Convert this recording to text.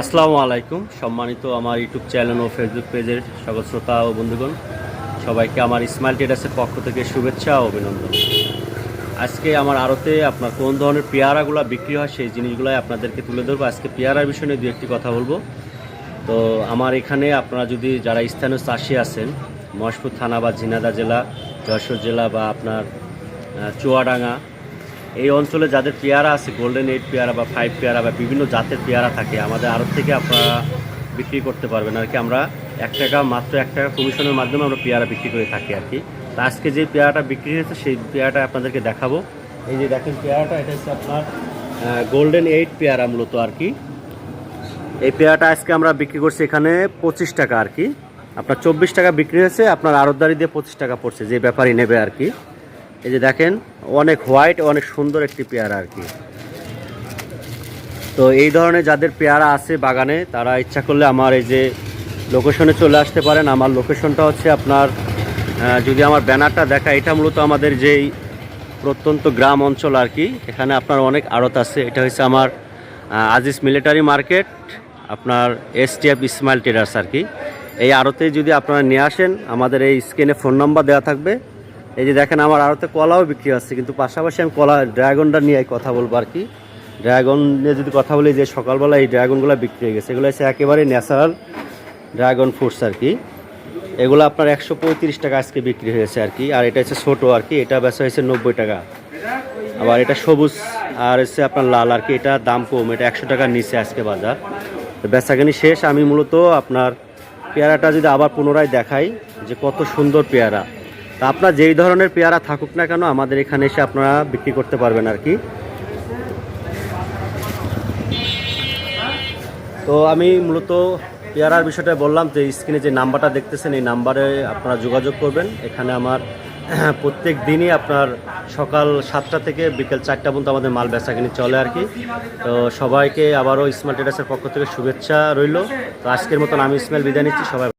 আসসালামু আলাইকুম। সম্মানিত আমার ইউটিউব চ্যানেল ও ফেসবুক পেজের সকল শ্রোতা ও বন্ধুগণ, সবাইকে আমার ইসমাইল ট্রেডার্সের পক্ষ থেকে শুভেচ্ছা ও অভিনন্দন। আজকে আমার আড়তে আপনার কোন ধরনের পেয়ারাগুলো বিক্রি হয় সেই জিনিসগুলোই আপনাদেরকে তুলে ধরবো। আজকে পেয়ারার বিষয়ে দু একটি কথা বলব। তো আমার এখানে আপনারা যদি যারা স্থানীয় চাষি আছেন, মহেশপুর থানা বা ঝিনাদা জেলা, যশোর জেলা বা আপনার চুয়াডাঙ্গা এই অঞ্চলে যাদের পেয়ারা আছে গোল্ডেন এইট পেয়ারা বা ফাইভ পেয়ারা বা বিভিন্ন জাতের পেয়ারা থাকে, আমাদের আড়ত থেকে আপনারা বিক্রি করতে পারবেন আর কি। আমরা এক টাকা মাত্র এক টাকা কমিশনের মাধ্যমে আমরা পেয়ারা বিক্রি করে থাকি আর কি। তা আজকে যে পেয়ারাটা বিক্রি হয়েছে, সেই পেয়ারাটা আপনাদেরকে দেখাবো। এই যে দেখেন পেয়ারাটা, এটা হচ্ছে আপনার গোল্ডেন এইট পেয়ারা মূলত আর কি। এই পেয়ারাটা আজকে আমরা বিক্রি করছি এখানে পঁচিশ টাকা আর কি। আপনার চব্বিশ টাকা বিক্রি হয়েছে, আপনার আড়তদারি দিয়ে পঁচিশ টাকা পড়ছে, যে ব্যাপারই নেবে আর কি। এই যে দেখেন, অনেক হোয়াইট অনেক সুন্দর একটি পেয়ারা আর কি। তো এই ধরনের যাদের পেয়ারা আছে বাগানে, তারা ইচ্ছা করলে আমার এই যে লোকেশনে চলে আসতে পারেন। আমার লোকেশনটা হচ্ছে আপনার যদি আমার ব্যানারটা দেখা, এটা মূলত আমাদের যেই প্রত্যন্ত গ্রাম অঞ্চল আর কি, এখানে আপনার অনেক আড়ত আছে। এটা হচ্ছে আমার আজিজ মিলিটারি মার্কেট, আপনার এসটিএফ ইসমাইল ট্রেডার্স আর কি। এই আড়তে যদি আপনারা নিয়ে আসেন, আমাদের এই স্ক্রিনে ফোন নাম্বার দেওয়া থাকবে। এই যে দেখেন আমার আড়তে কলাও বিক্রি আছে কিন্তু পাশাপাশি আমি কলা, ড্রাগনটা নিয়ে কথা বলব আর কি। ড্রাগন নিয়ে যদি কথা বলি, যে সকালবেলা এই ড্রাগনগুলো বিক্রি হয়ে গেছে, এগুলো হচ্ছে একেবারে ন্যাচারাল ড্রাগন ফ্রুটস আর কি। এগুলো আপনার একশো পঁয়ত্রিশ টাকা আজকে বিক্রি হয়েছে আর কি, আর এটা হচ্ছে ছোটো আর কি, এটা বেচা হয়েছে নব্বই টাকা। আবার এটা সবুজ, আর হচ্ছে আপনার লাল আর কি, এটা দাম কম, এটা একশো টাকার নিচে আজকে বাজার। বেচাকেনি শেষ, আমি মূলত আপনার পেয়ারাটা যদি আবার পুনরায় দেখাই, যে কত সুন্দর পেয়ারা। তা আপনার যেই ধরনের পেয়ারা থাকুক না কেন আমাদের এখানে এসে আপনারা বিক্রি করতে পারবেন আর কি। তো আমি মূলত পেয়ারার বিষয়টা বললাম যে স্ক্রিনে যে নাম্বারটা দেখতেছেন, এই নাম্বারে আপনারা যোগাযোগ করবেন। এখানে আমার প্রত্যেক দিনই আপনার সকাল সাতটা থেকে বিকেল চারটা পর্যন্ত আমাদের মাল বেচাকিনি চলে আর কি। তো সবাইকে আবারও স্মার্ট ট্রেডার্সের পক্ষ থেকে শুভেচ্ছা রইল। তো আজকের মতন আমি ইসমাইল বিদায় নিচ্ছি, সবাই